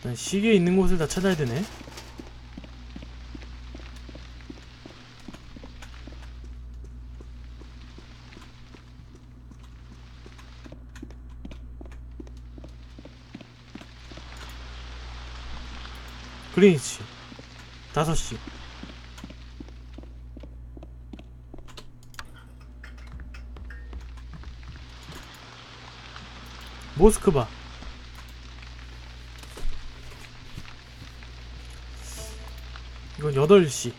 일단 시계 있는 곳을 다 찾아야 되네. 그린이치. 5시. 모스크바 8시.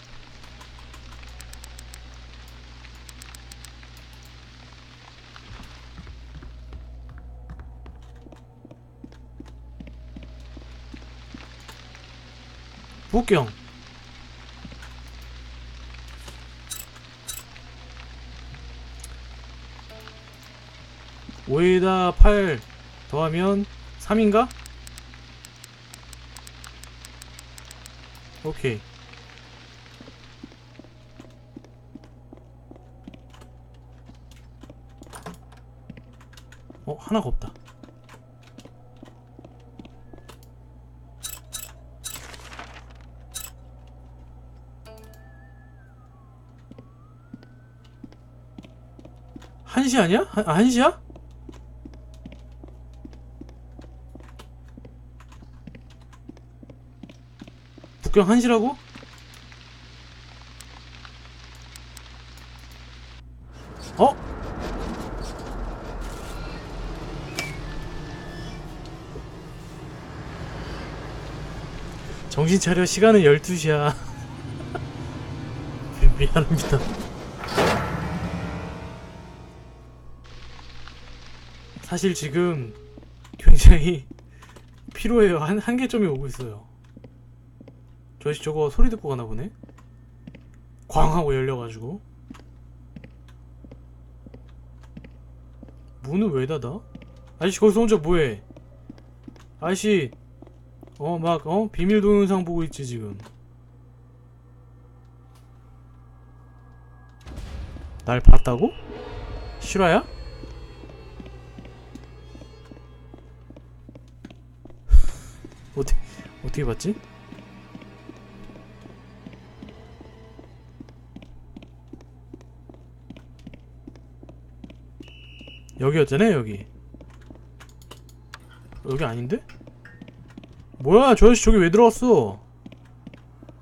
북경. 오에다8 더하면 3인가? 오케이 하나가 없다 한시 아니야? 한, 아, 한시야? 북경 한시라고? 정신 차려. 시간은 12시야. 미안합니다. 사실 지금 굉장히 피로해요. 한, 한계점이 오고 있어요. 저씨 저거 소리 듣고 가나 보네? 광 하고 열려가지고. 문을 왜 닫아? 아저씨 거기서 혼자 뭐해? 아저씨 어 막 어 비밀 동영상 보고 있지 지금 날 봤다고? 실화야? 어떻게 어떻게 봤지? 여기였잖아요 여기 여기 아닌데? 뭐야 저 아저씨 저기 왜 들어왔어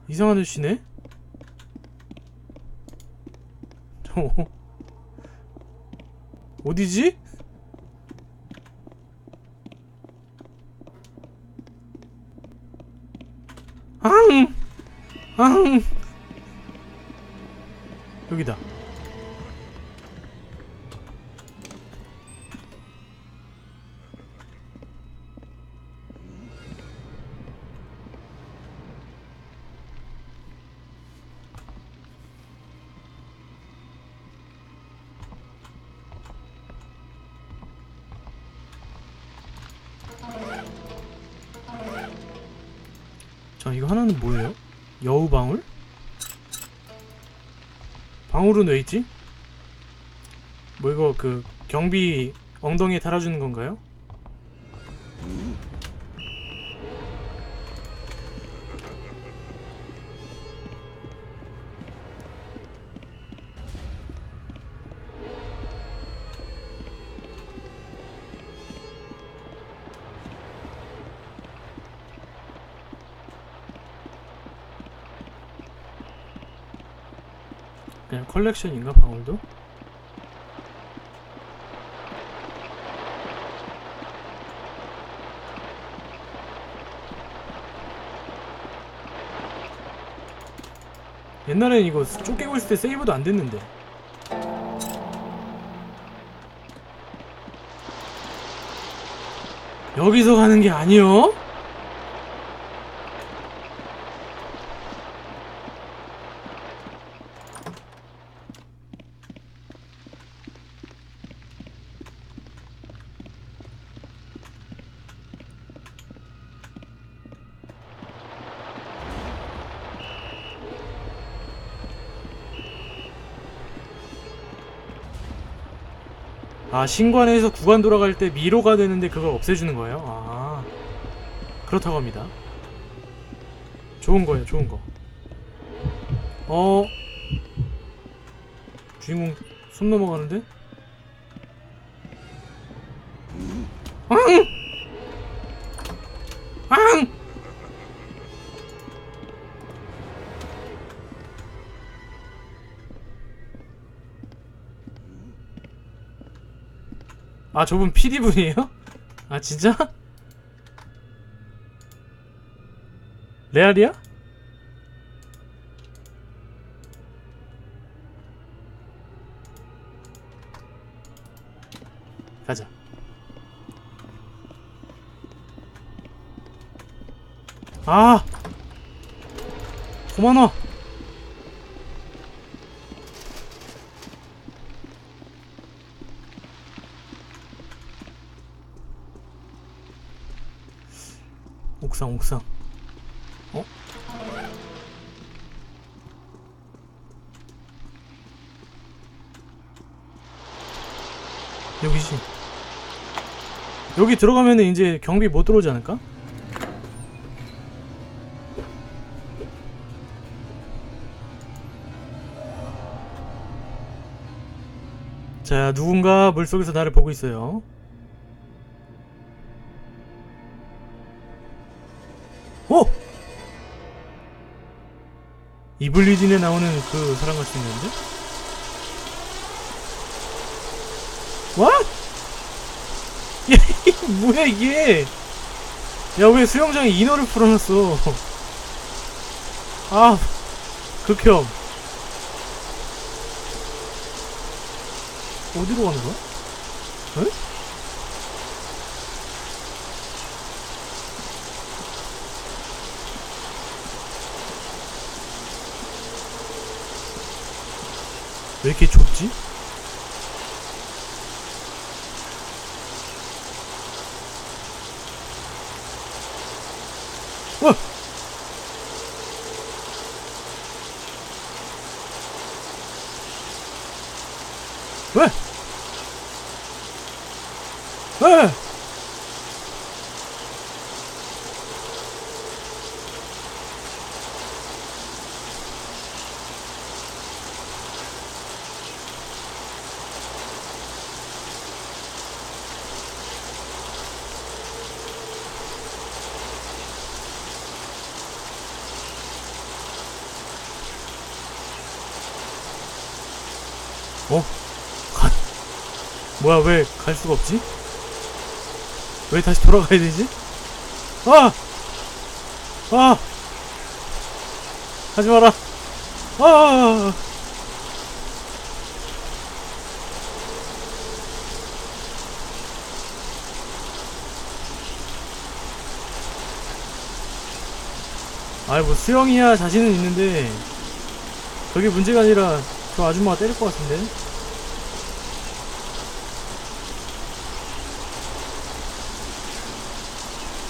이상한 아저씨네 저 어디지? 앙! 앙! 여기다 방울은 왜 있지? 뭐 이거 그 경비 엉덩이에 달아주는 건가요? 그냥 컬렉션인가 방울도? 옛날엔 이거 쫓기고 있을 때 세이브도 안 됐는데 여기서 가는 게 아니요? 아 신관에서 구간 돌아갈 때 미로가 되는데 그걸 없애주는 거예요? 아 그렇다고 합니다. 좋은 거예요, 좋은 거. 어, 주인공 숨 넘어가는데? 아 저분 PD분이에요? 아 진짜? 레알이야? 가자 아와 옥상 어? 여기지 여기 들어가면은 이제 경비 못 들어오지 않을까? 자 누군가 물속에서 나를 보고 있어요 이블리딘에 나오는 그 사람 같이 생겼는데? 와? 뭐야 이게? 야, 왜 수영장에 인어를 풀어놨어? 아, 극혐. 어디로 가는 거야? 에? 왜 어? 가... 뭐야 왜 갈 수가 없지? 왜 다시 돌아가야 되지? 아! 아! 하지 마라! 아! 아이 뭐 수영이야 자신은 있는데 그게 문제가 아니라 저 아줌마가 때릴 것 같은데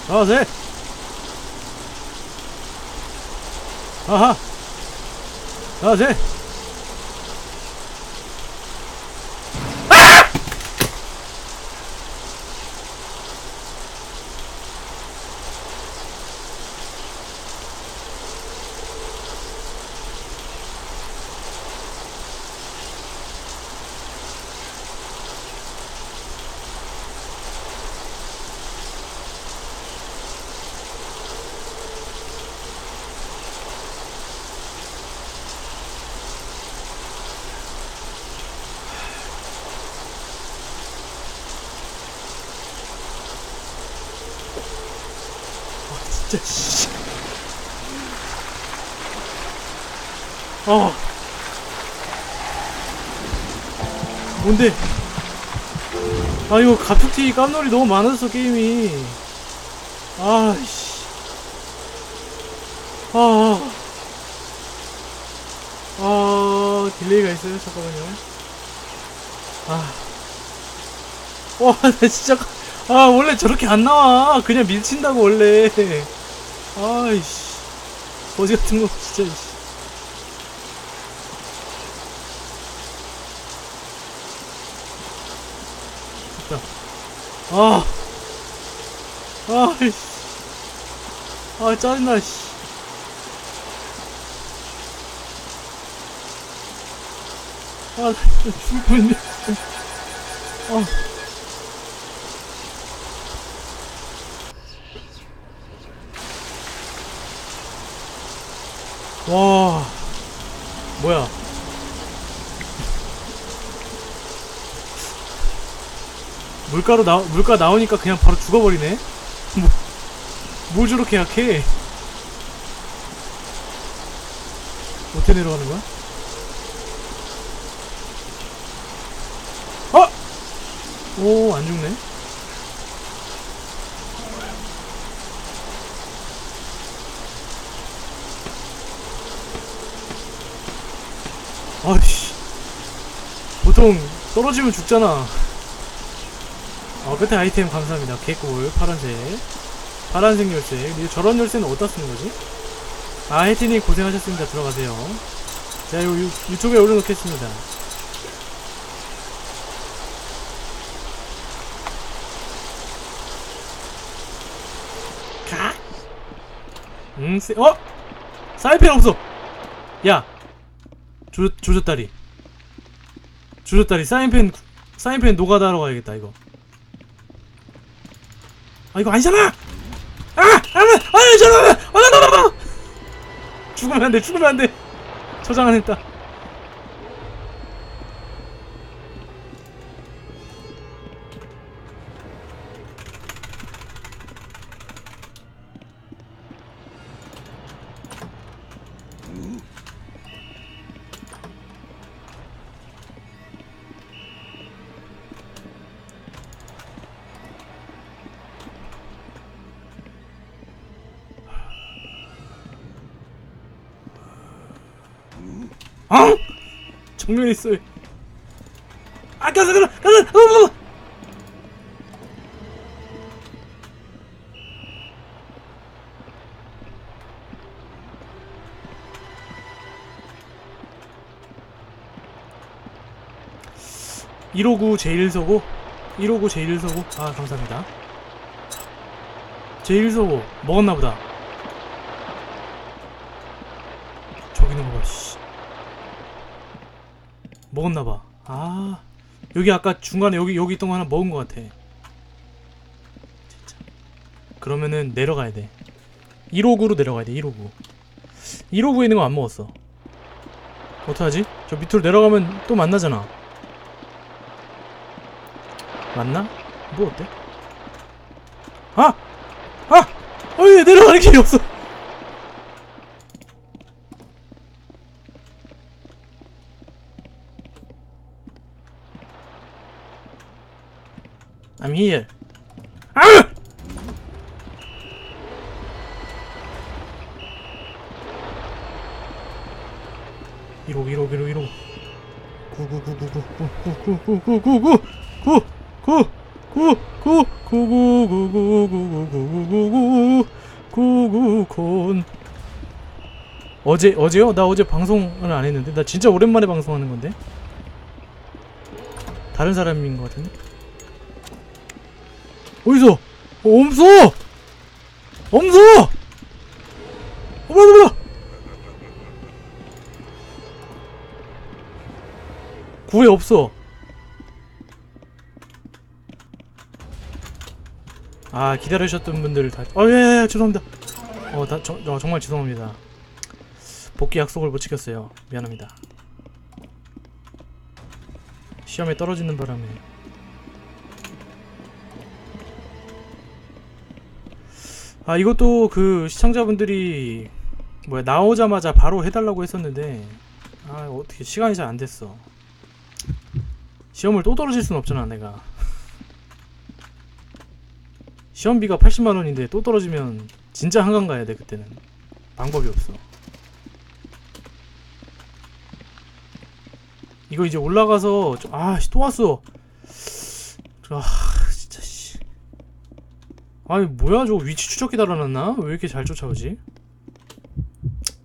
아, 네. 아하. 진 뭔데? 아 이거 가툭튀 깜놀이 너무 많아졌어 게임이. 아씨. 아. 아 딜레이가 있어요. 잠깐만요. 아. 와, 나 진짜 아 원래 저렇게 안 나와 그냥 밀친다고 원래 아이씨 거지 같은 거 진짜 아, 아, 아, 짜증나, 씨. 아, 나 진짜 죽을 뻔했네. 아. 와, 뭐야. 물가로 나 물가 나오니까 그냥 바로 죽어버리네. 뭐, 뭘 저렇게 약해? 어떻게 내려가는 거야? 어! 오, 안 죽네. 아씨 보통 떨어지면 죽잖아. 끝에 아이템 감사합니다. 개꿀, 파란색. 파란색 열쇠. 근데 저런 열쇠는 어디다 쓰는 거지? 아, 혜티님 고생하셨습니다. 들어가세요. 자, 이거 유, 유튜브에 올려놓겠습니다. 가? 응, 세, 어? 사이펜 없어! 야! 조조, 조졌다리. 조졌다리, 사인펜, 사인펜 녹아다 하러 가야겠다, 이거. 아 이거 아니잖아! 아! 아! 아니 저놈! 아! 아 나! 나! 나! 죽으면 안 돼! 죽으면 안 돼! 저장을 했다 정면에 있어요. 아, 가서, 가서, 가서, 어, 어. (159) 제1서고 (159) 제1서고 아 감사합니다 제1서고 먹었나보다 먹었나봐 아 여기 아까 중간에 여기 여기 있던 거 하나 먹은 거 같아 진짜. 그러면은 내려가야 돼 1호구로 내려가야 돼 1호구 1호구에 있는 거 안 먹었어 어떡하지? 저 밑으로 내려가면 또 만나잖아 맞나? 뭐 어때? 아! 아! 어이 내려가는 길이 없어 I'm here. Ah! 이로 이로 이로 이로. 어제 어제요? 나 어제 방송을 안 했는데 나 진짜 오랜만에 방송하는 건데 다른 사람인 것 같은데. 어디서? 어, 없어! 없어! 어머나, 어머나! 구에 없어. 아 기다리셨던 분들 다. 어, 예, 예, 죄송합니다. 어, 다, 저, 저, 정말 죄송합니다. 복귀 약속을 못 지켰어요. 미안합니다. 시험에 떨어지는 바람에. 아, 이것도 그 시청자분들이 뭐야 나오자마자 바로 해달라고 했었는데 아 어떻게 시간이 잘 안 됐어. 시험을 또 떨어질 순 없잖아 내가. 시험비가 80만 원인데 또 떨어지면 진짜 한강 가야 돼 그때는 방법이 없어. 이거 이제 올라가서 좀- 아씨 또 왔어. 저, 아. 아니 뭐야 저거 위치 추적기 달아놨나? 왜 이렇게 잘 쫓아오지?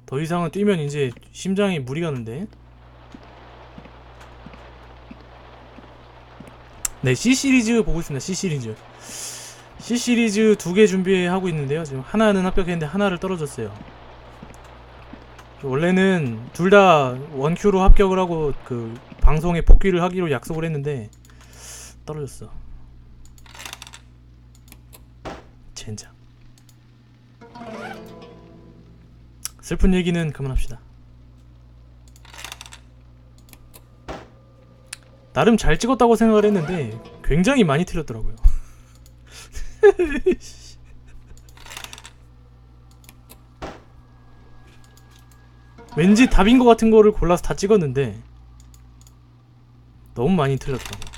더 이상은 뛰면 이제 심장이 무리 가는데. 네 C 시리즈 보고 있습니다. C 시리즈. C 시리즈 두 개 준비하고 있는데요. 지금 하나는 합격했는데 하나를 떨어졌어요. 원래는 둘 다 원큐로 합격을 하고 그 방송에 복귀를 하기로 약속을 했는데 떨어졌어. 젠장. 슬픈 얘기는 그만합시다. 나름 잘 찍었다고 생각을 했는데 굉장히 많이 틀렸더라고요. 왠지 답인 것 같은 거를 골라서 다 찍었는데 너무 많이 틀렸더라고.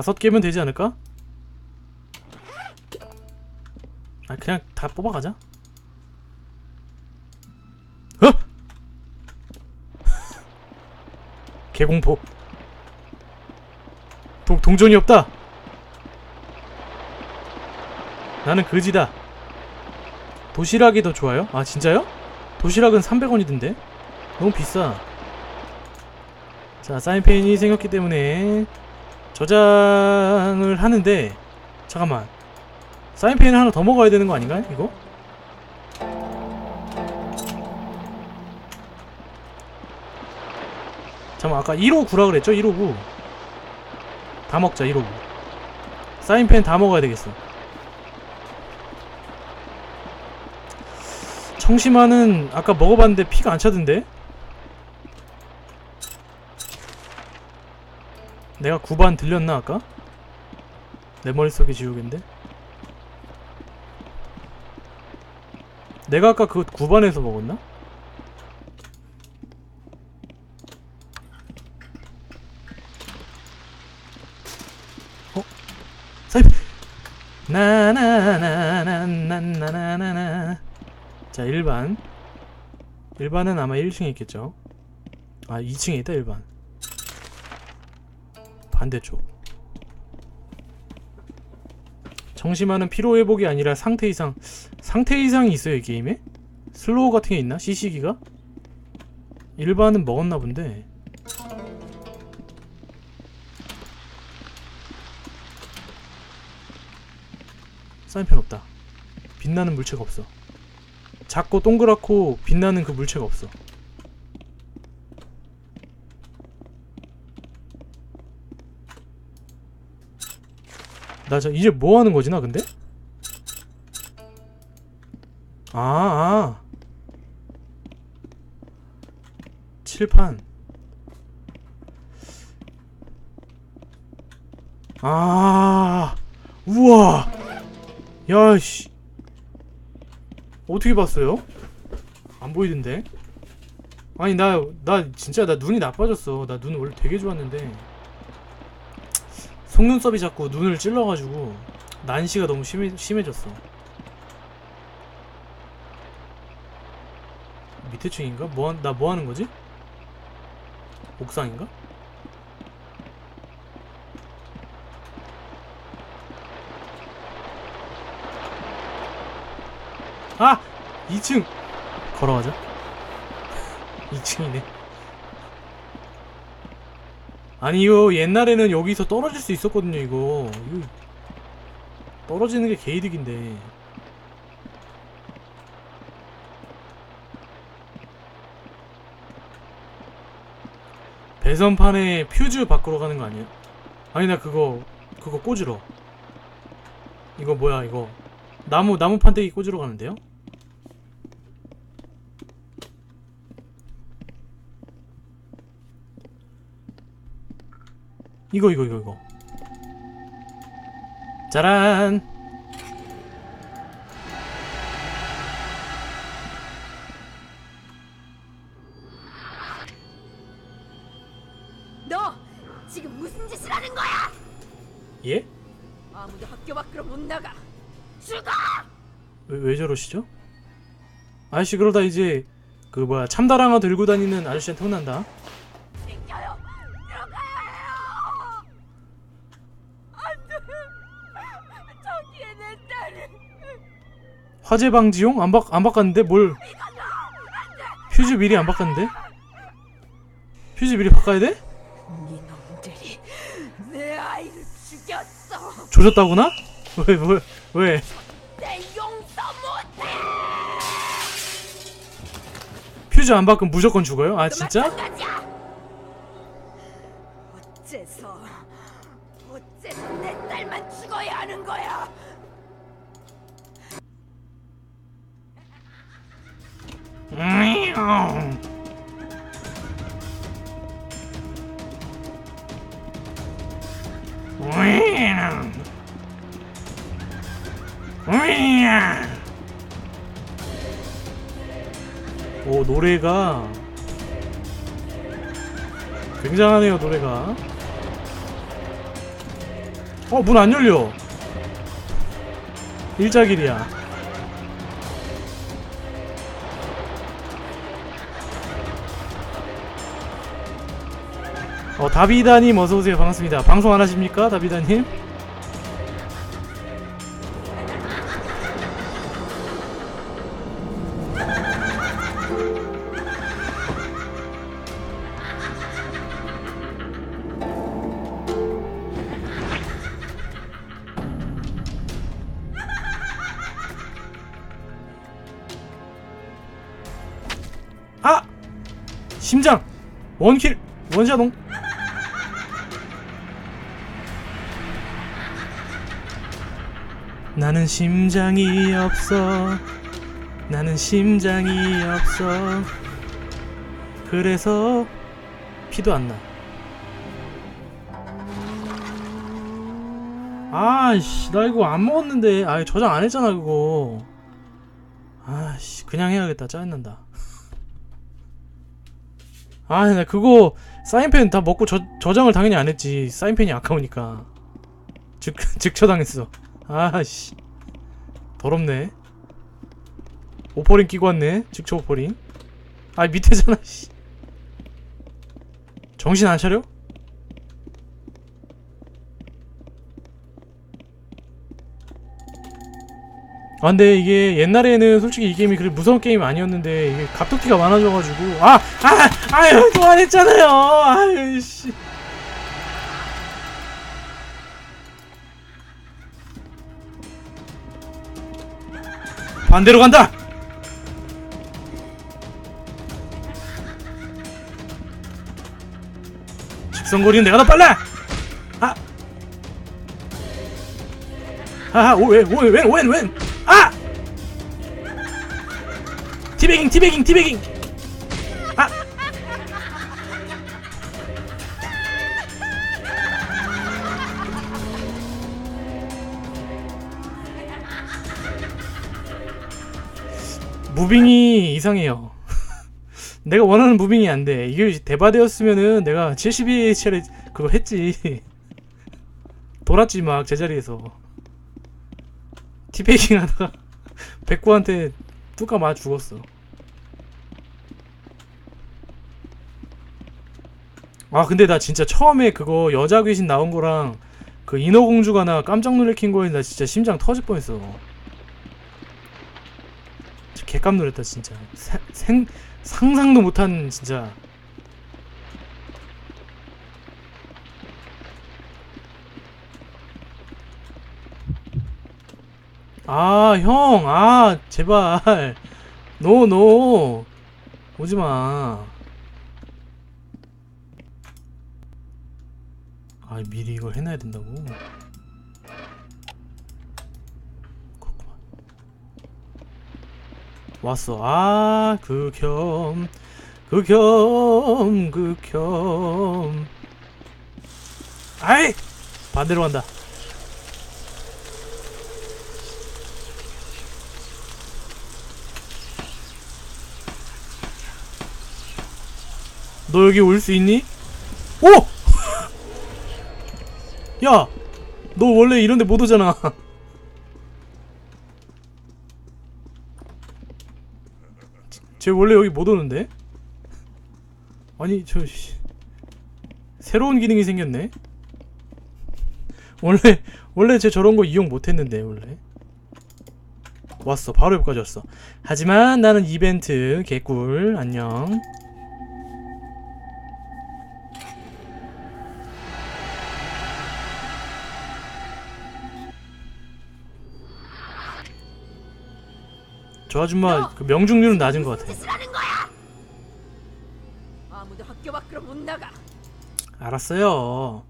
다섯 개면 되지 않을까? 아 그냥 다 뽑아가자. 어? 개공포. 동, 동전이 없다. 나는 그지다. 도시락이 더 좋아요? 아 진짜요? 도시락은 300원이던데? 너무 비싸. 자 사인펜이 생겼기 때문에 저장을 하는데 잠깐만 사인펜을 하나 더 먹어야 되는 거 아닌가요? 이거? 잠깐만 아까 159라 그랬죠? 159. 다 먹자 159. 사인펜 다 먹어야 되겠어. 청심환은 아까 먹어봤는데 피가 안 차던데? 내가 9반 들렸나 아까? 내 머릿속에 지우개인데? 내가 아까 그 9반에서 먹었나? 어? 사이프 나나나나나나나나 자 1반 1반은 아마 1층에 있겠죠 아 2층에 있다 1반 반대쪽 정심하는 피로 회복이 아니라 상태 이상 상태 이상이 있어요 이 게임에? 슬로우 같은 게 있나? CC기가? 일반은 먹었나 본데 사인펜 없다 빛나는 물체가 없어 작고 동그랗고 빛나는 그 물체가 없어 나 저 이제 뭐 하는 거지 나 근데? 아, 아. 칠판. 아, 우와. 야, 씨. 어떻게 봤어요? 안 보이던데? 아니, 나, 나 진짜 나 눈이 나빠졌어. 나 눈 원래 되게 좋았는데. 속눈썹이 자꾸 눈을 찔러가지고 난시가 너무 심해, 심해졌어. 밑에 층인가? 뭐, 나 뭐 하는 거지? 옥상인가? 아! 2층! 걸어가자. 2층이네. 아니, 이거 옛날에는 여기서 떨어질 수 있었거든요, 이거. 이거 떨어지는 게 개이득인데. 배선판에 퓨즈 바꾸러 가는 거 아니야? 아니 나 그거 그거 꽂으러 이거 뭐야 이거 나무 나무 판때기 꽂으러 가는데요? 이거 이거 이거 이거 짜란 너 지금 무슨 짓을 하는 거야? 예? 아무도 학교 밖으로 못 나가. 죽어! 왜, 왜 저러시죠? 아저씨 그러다 이제 그 뭐야 참다랑어 들고 다니는 아저씨한테 혼난다 지켜요. 들어가야 해요. 안돼. 저기에 내 딸은 화재 방지용? 안, 바, 안 바꿨는데 뭘 퓨즈 미리 안 바꿨는데? 퓨즈 미리 바꿔야 돼? 조졌다구나? 왜, 왜, 왜? 퓨즈 안 바꾸면 무조건 죽어요? 아, 진짜? 오 노래가 굉장하네요 노래가. 어 문 안 열려. 일자길이야 어 다비다님 어서오세요 반갑습니다 방송 안 하십니까 다비다님? 심장이 없어. 나는 심장이 없어. 그래서 피도 안 나. 아이씨, 나 이거 안 먹었는데. 아, 저장 안 했잖아, 그거. 아씨, 그냥 해야겠다. 짜증난다. 아, 나 그거 사인펜 다 먹고 저, 저장을 당연히 안 했지. 사인펜이 아까우니까. 즉, 즉처당했어. 아씨. 더럽네. 오퍼링 끼고 왔네. 직처 오퍼링. 아, 밑에잖아, 씨. 정신 안 차려? 아 근데 이게 옛날에는 솔직히 이 게임이 그렇게 무서운 게임 아니었는데 이게 갑툭튀가 많아져가지고 아! 아! 아유 또안 했잖아요 아유 씨 반대로 간다! 직선거리는 내가 더 빨라! 아! 아하 오 웬오웬웬웬 웬! 아! 티베깅 티베깅 티베깅 무빙이 이상해요 내가 원하는 무빙이 안 돼 이게 대바되었으면은 내가 72차례 그거 했지 돌았지 막 제자리에서 티베이킹 하다가 백구한테 뚜까 맞아 죽었어. 아 근데 나 진짜 처음에 그거 여자 귀신 나온 거랑 그 인어공주가 나 깜짝 놀래킨 거에 나 진짜 심장 터질 뻔했어. 개깜 놀랐다 진짜. 사- 생 상상도 못한 진짜. 아, 형, 아, 제발. 노, 노. 오지 마. 아, 미리 이걸 해놔야 된다고? 그렇구만. 왔어. 아, 극혐. 극혐, 극혐. 아이! 반대로 간다. 너 여기 올 수 있니? 오! 야! 너 원래 이런데 못 오잖아. 쟤 원래 여기 못 오는데? 아니, 저, 씨. 새로운 기능이 생겼네? 원래, 원래 쟤 저런 거 이용 못 했는데, 원래. 왔어. 바로 여기까지 왔어. 하지만 나는 이벤트 개꿀. 안녕. 저 아줌마 그 명중률은 낮은 것 같아. 아무도 학교 밖으로 못 나가. 알았어요.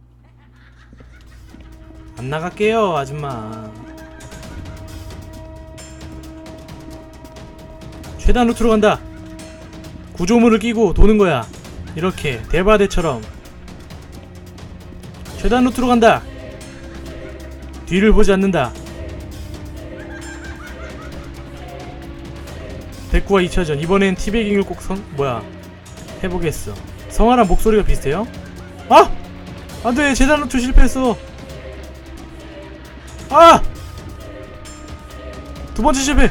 안 나갈게요, 아줌마. 최단 루트로 간다. 구조물을 끼고 도는 거야. 이렇게 대바대처럼. 최단 루트로 간다. 뒤를 보지 않는다. 백구와 2차전 이번엔 티베깅을 꼭 성, 뭐야 해보겠어 성아랑 목소리가 비슷해요? 아! 안돼 재단 루트 실패했어 아! 두 번째 실패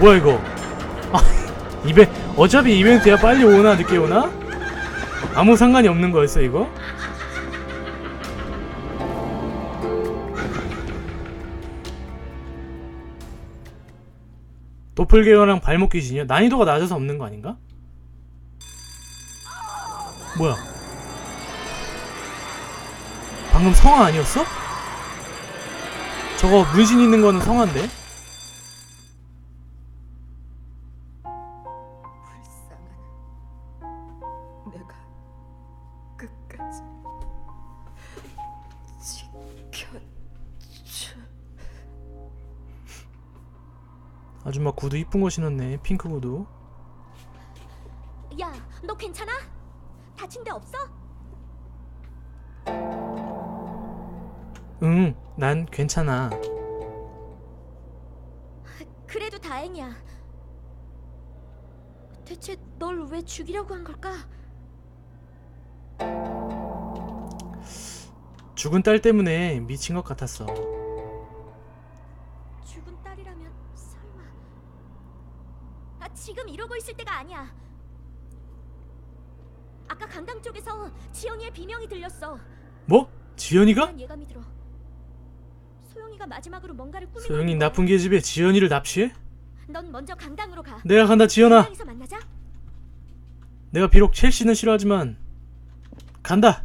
뭐야 이거 아 이베 어차피 이벤트야 빨리 오나 늦게 오나? 아무 상관이 없는 거였어 이거? 도플게어랑 발목 귀신이요? 난이도가 낮아서 없는 거 아닌가? 뭐야? 방금 성화 아니었어? 저거 문신 있는 거는 성화인데? 구두 이쁜 거 신었네 핑크 구두 야, 너 괜찮아? 다친 데 없어? 응 난 괜찮아 그래도 다행이야. 대체 널 왜 죽이려고 한 걸까? 죽은 딸 때문에 미친 것 같았어 이러고 있을 때가 아니야. 아까 강당 쪽에서 지연이의 비명이 들렸어. 뭐? 지연이가? 예감이 들어. 소영이가 마지막으로 뭔가를 꾸미고 소영이 있는 거야. 나쁜 계집애 지연이를 납치해? 넌 먼저 강당으로 가. 내가 간다 지연아 강당에서 만나자. 내가 비록 첼시는 싫어하지만 간다.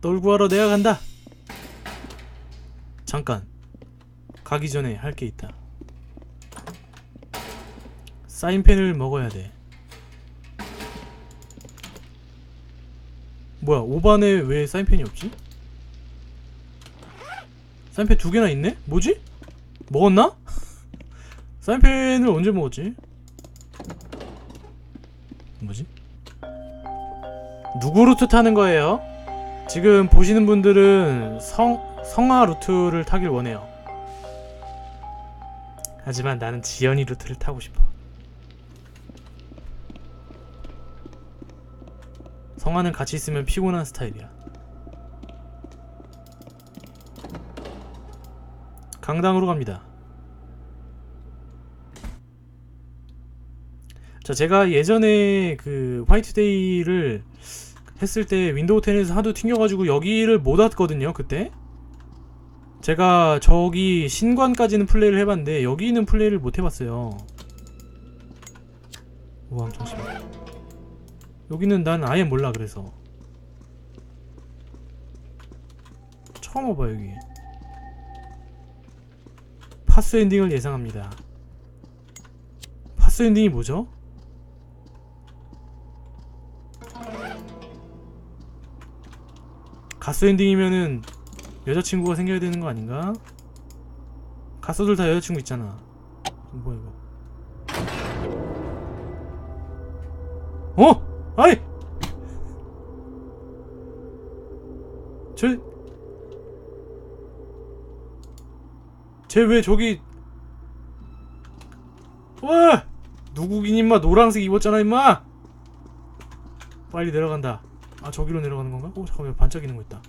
널 구하러 내가 간다. 잠깐. 가기 전에 할 게 있다. 사인펜을 먹어야 돼. 뭐야, 5반에 왜 사인펜이 없지? 사인펜 두 개나 있네? 뭐지? 먹었나? 사인펜을 언제 먹었지? 뭐지? 누구 루트 타는 거예요? 지금 보시는 분들은 성, 성화 루트를 타길 원해요. 하지만 나는 지연이 루트를 타고 싶어. 성화는 같이 있으면 피곤한 스타일이야. 강당으로 갑니다. 자, 제가 예전에 그 화이트데이를 했을 때 윈도우 10에서 하도 튕겨가지고 여기를 못 왔거든요, 그때. 제가 저기 신관까지는 플레이를 해봤는데 여기는 플레이를 못 해봤어요. 우왕 잠시만. 여기는 난 아예 몰라 그래서. 처음 와봐 여기. 파스 엔딩을 예상합니다. 파스 엔딩이 뭐죠? 가스 엔딩이면은 여자친구가 생겨야 되는 거 아닌가? 가스들 다 여자친구 있잖아. 뭐야 이거? 어? 아이! 쟤... 쟤 왜 저기... 와! 누구긴 임마 노란색 입었잖아 임마! 빨리 내려간다. 아 저기로 내려가는 건가? 오 잠깐만 반짝이는 거 있다.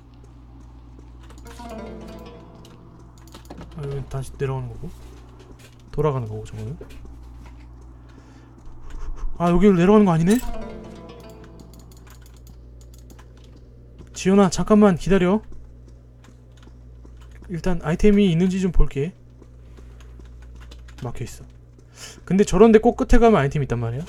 아 여기 다시 내려가는 거고 돌아가는 거고 저거는. 아 여기로 내려가는 거 아니네? 지연아 잠깐만 기다려. 일단 아이템이 있는지 좀 볼게. 막혀 있어. 근데 저런데 꼭 끝에 가면 아이템 있단 말이야?